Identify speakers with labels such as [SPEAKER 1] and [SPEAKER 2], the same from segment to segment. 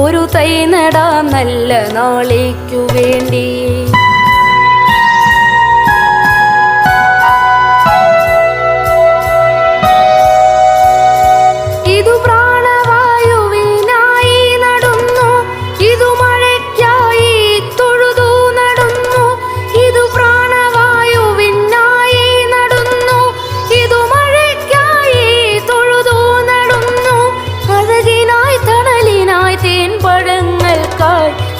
[SPEAKER 1] ഒരു തൈ നടാം നല്ല നാളേക്കു വേണ്ടി.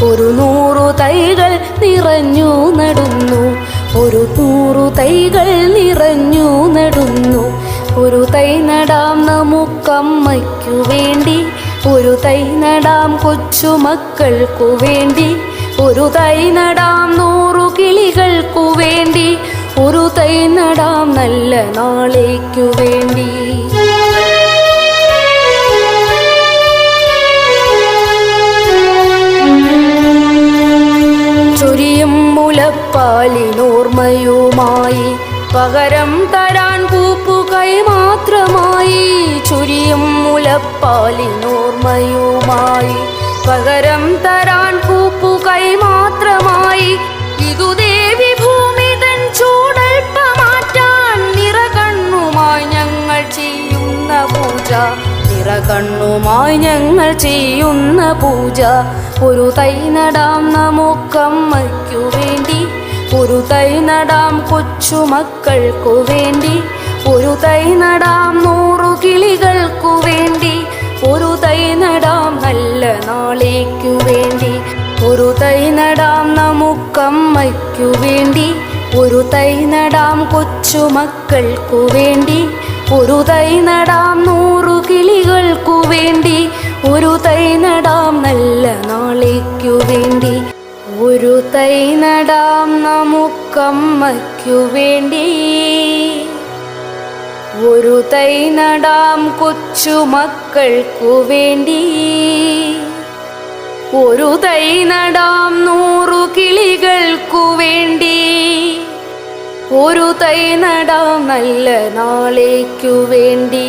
[SPEAKER 1] ഒരു നൂറു തൈകൾ നിറഞ്ഞു നടുന്നു. ഒരു നൂറു തൈകൾ നിറഞ്ഞു നടുന്നു. ഒരു തൈ നടാം നമുക്കമ്മയ്ക്കു വേണ്ടി. ഒരു തൈ നടാം കൊച്ചുമക്കൾക്കു വേണ്ടി. ഒരു തൈ നടാം നൂറു കിളികൾക്കു വേണ്ടി. ഒരു തൈ നടാം നല്ല നാളേക്കു വേണ്ടി. മുലപ്പാലിനോർമ്മയുമായി പകരം തരാൻ പൂപ്പുകൈ മാത്രമായി. ചുരിയും മുലപ്പാലിനോർമ്മയുമായി പകരം തരാൻ പൂപ്പുകൈ നിറകണ്ണുമായി ഞങ്ങൾ ചെയ്യുന്ന പൂജ. ഒരു തൈ നടാം നമുക്കമ്മയ്ക്കു വേണ്ടി. ഒരു തൈ നടാം കൊച്ചുമക്കൾക്കു വേണ്ടി. ഒരു തൈ നടാം നൂറു കിളികൾക്കു വേണ്ടി. ഒരു തൈ നടാം നല്ല നാളേക്കു വേണ്ടി. ഒരു തൈ നടാം നമുക്കമ്മയ്ക്കു വേണ്ടി. ഒരു തൈ നടാം കൊച്ചുമക്കൾക്കു വേണ്ടി. ഒരു തൈ നടാം നൂറു കിളികൾക്കു വേണ്ടി ഒരു തൈ നടാം നല്ല നാളേക്കു വേണ്ടി. ഒരു തൈ നടാം നമുക്കമ്മയ്ക്കു വേണ്ടി. ഒരു തൈ നടാം കൊച്ചു മക്കൾക്കു വേണ്ടി. ഒരു തൈ നടാം നൂറു കിളികൾക്കു വേണ്ടി. ഒരു തൈ നടാം നല്ല നാളേക്കു വേണ്ടി.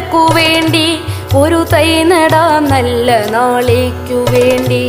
[SPEAKER 1] ഒരു തൈ നടാം നല്ല നാളേക്കു വേണ്ടി.